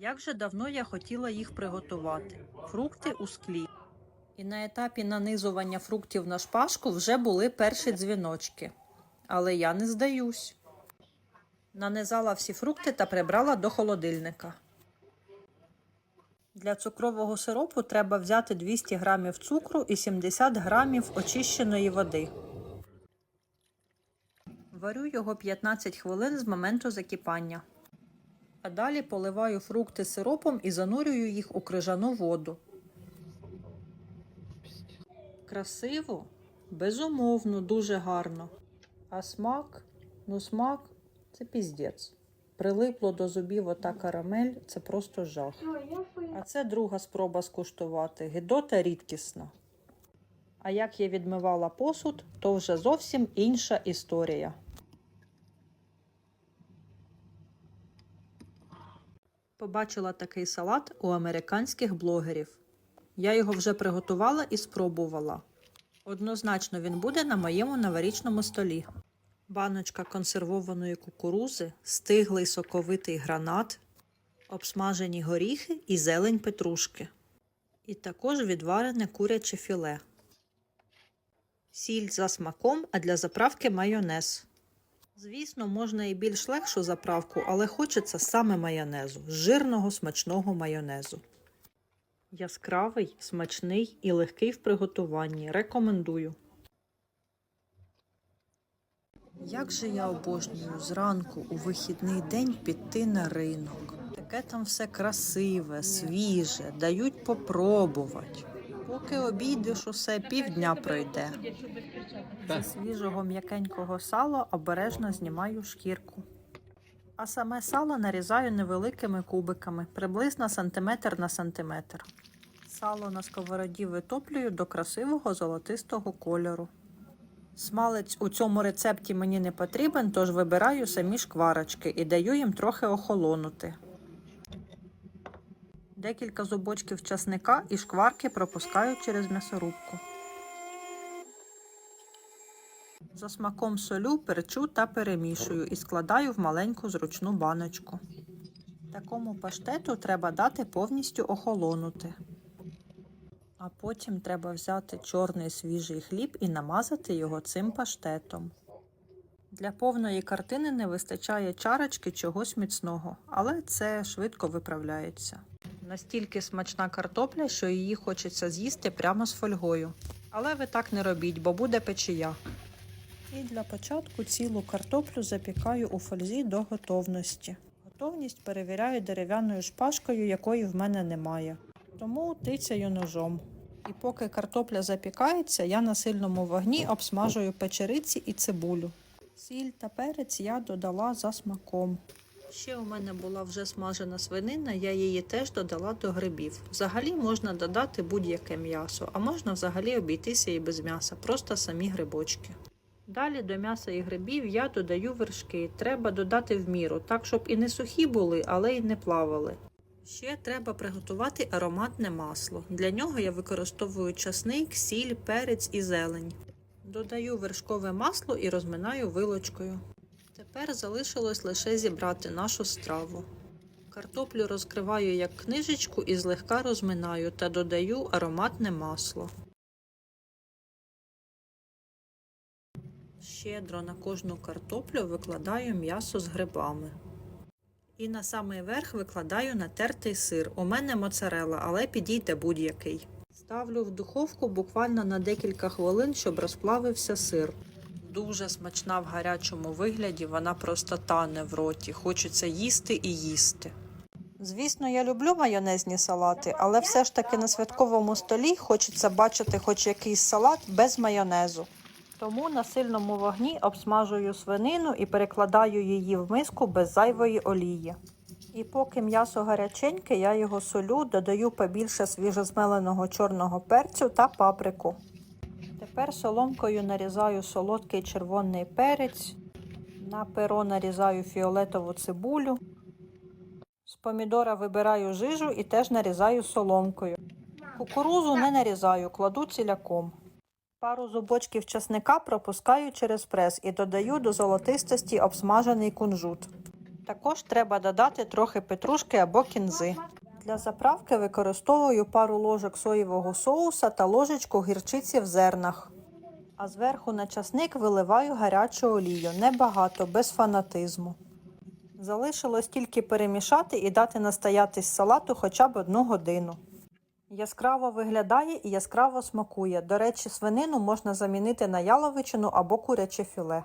Як же давно я хотіла їх приготувати? Фрукти у склі. І на етапі нанизування фруктів на шпажку вже були перші дзвіночки. Але я не здаюсь. Нанизала всі фрукти та прибрала до холодильника. Для цукрового сиропу треба взяти 200 г цукру і 70 г очищеної води. Варю його 15 хвилин з моменту закипання. А далі поливаю фрукти сиропом і занурюю їх у крижану воду. Красиво? Безумовно, дуже гарно. А смак? Ну, смак це піздець. Прилипло до зубів ота карамель це просто жах. А це друга спроба скуштувати. Гидота рідкісна. А як я відмивала посуд, то вже зовсім інша історія. Побачила такий салат у американських блогерів. Я його вже приготувала і спробувала. Однозначно він буде на моєму новорічному столі. Баночка консервованої кукурузи, стиглий соковитий гранат, обсмажені горіхи і зелень петрушки. І також відварене куряче філе. Сіль за смаком, а для заправки майонез. Звісно, можна і більш легшу заправку, але хочеться саме майонезу, жирного смачного майонезу. Яскравий, смачний і легкий в приготуванні. Рекомендую. Як же я обожнюю зранку у вихідний день піти на ринок. Таке там все красиве, свіже, дають попробувати. Поки обійдеш усе, півдня пройде. Зі свіжого м'якенького сала обережно знімаю шкірку. А саме сало нарізаю невеликими кубиками, приблизно сантиметр на сантиметр. Сало на сковороді витоплюю до красивого золотистого кольору. Смалець у цьому рецепті мені не потрібен, тож вибираю самі шкварочки і даю їм трохи охолонути. Декілька зубочків часника і шкварки пропускаю через м'ясорубку. За смаком солю, перчу та перемішую і складаю в маленьку зручну баночку. Такому паштету треба дати повністю охолонути. А потім треба взяти чорний свіжий хліб і намазати його цим паштетом. Для повної картини не вистачає чарочки чогось міцного, але це швидко виправляється. Настільки смачна картопля, що її хочеться з'їсти прямо з фольгою. Але ви так не робіть, бо буде печія. І для початку цілу картоплю запікаю у фользі до готовності. Готовність перевіряю дерев'яною шпажкою, якої в мене немає. Тому тицяю ножом. І поки картопля запікається, я на сильному вогні обсмажую печериці і цибулю. Сіль та перець я додала за смаком. Ще у мене була вже смажена свинина, я її теж додала до грибів. Взагалі можна додати будь-яке м'ясо, а можна взагалі обійтися і без м'яса, просто самі грибочки. Далі до м'яса і грибів я додаю вершки. Треба додати в міру, так щоб і не сухі були, але й не плавали. Ще треба приготувати ароматне масло. Для нього я використовую часник, сіль, перець і зелень. Додаю вершкове масло і розминаю вилочкою. Тепер залишилось лише зібрати нашу страву. Картоплю розкриваю як книжечку і злегка розминаю та додаю ароматне масло. Щедро на кожну картоплю викладаю м'ясо з грибами. І на самий верх викладаю натертий сир. У мене моцарела, але підійде будь-який. Ставлю в духовку буквально на декілька хвилин, щоб розплавився сир. Дуже смачна в гарячому вигляді, вона просто тане в роті. Хочеться їсти і їсти. Звісно, я люблю майонезні салати, але все ж таки на святковому столі хочеться бачити хоч якийсь салат без майонезу. Тому на сильному вогні обсмажую свинину і перекладаю її в миску без зайвої олії. І поки м'ясо гаряченьке, я його солю, додаю побільше свіжозмеленого чорного перцю та паприку. Тепер соломкою нарізаю солодкий червоний перець, на перо нарізаю фіолетову цибулю. З помідора вибираю жижу і теж нарізаю соломкою. Кукурузу не нарізаю, кладу ціляком. Пару зубочків часника пропускаю через прес і додаю до золотистості обсмажений кунжут. Також треба додати трохи петрушки або кінзи. Для заправки використовую пару ложок соєвого соуса та ложечку гірчиці в зернах. А зверху на часник виливаю гарячу олію, небагато, без фанатизму. Залишилось тільки перемішати і дати настоятись салату хоча б одну годину. Яскраво виглядає і яскраво смакує. До речі, свинину можна замінити на яловичину або куряче філе.